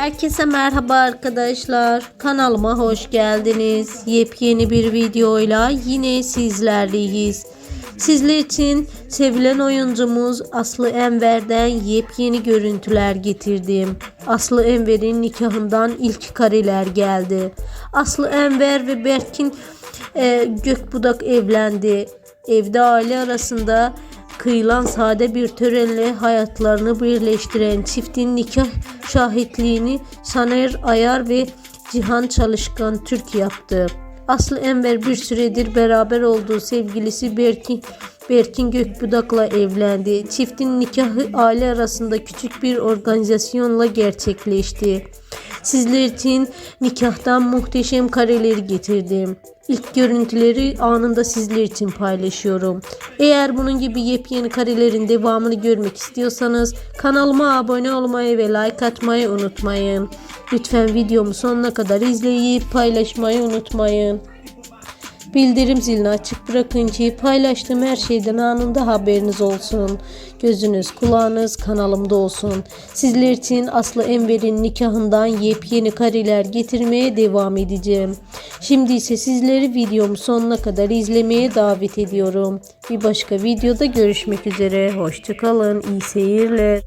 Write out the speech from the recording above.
Herkese merhaba arkadaşlar. Kanalıma hoş geldiniz. Yepyeni bir videoyla yine sizlerleyiz. Sizler için sevilen oyuncumuz Aslı Enver'den yepyeni görüntüler getirdim. Aslı Enver'in nikahından ilk kareler geldi. Aslı Enver ve Berkin e, Gökbudak evlendi. Evde aile arasında kıyılan sade bir törenle hayatlarını birleştiren çiftin nikah şahitliğini Saner Ayar ve Cihan Çalışkan Türk yaptı. Aslı Enver bir süredir beraber olduğu sevgilisi Berkin Berkin Gökbudak'la evlendi. Çiftin nikahı aile arasında küçük bir organizasyonla gerçekleşti. Sizler için nikahtan muhteşem kareleri getirdim. İlk görüntüleri anında sizler için paylaşıyorum. Eğer bunun gibi yepyeni karelerin devamını görmek istiyorsanız kanalıma abone olmayı ve like atmayı unutmayın. Lütfen videomu sonuna kadar izleyip paylaşmayı unutmayın. Bildirim zilini açık bırakın ki paylaştığım her şeyden anında haberiniz olsun. Gözünüz kulağınız kanalımda olsun. Sizler için Aslı Enver'in nikahından yepyeni kareler getirmeye devam edeceğim. Şimdi ise sizleri videomu sonuna kadar izlemeye davet ediyorum. Bir başka videoda görüşmek üzere. Hoşçakalın. İyi seyirler.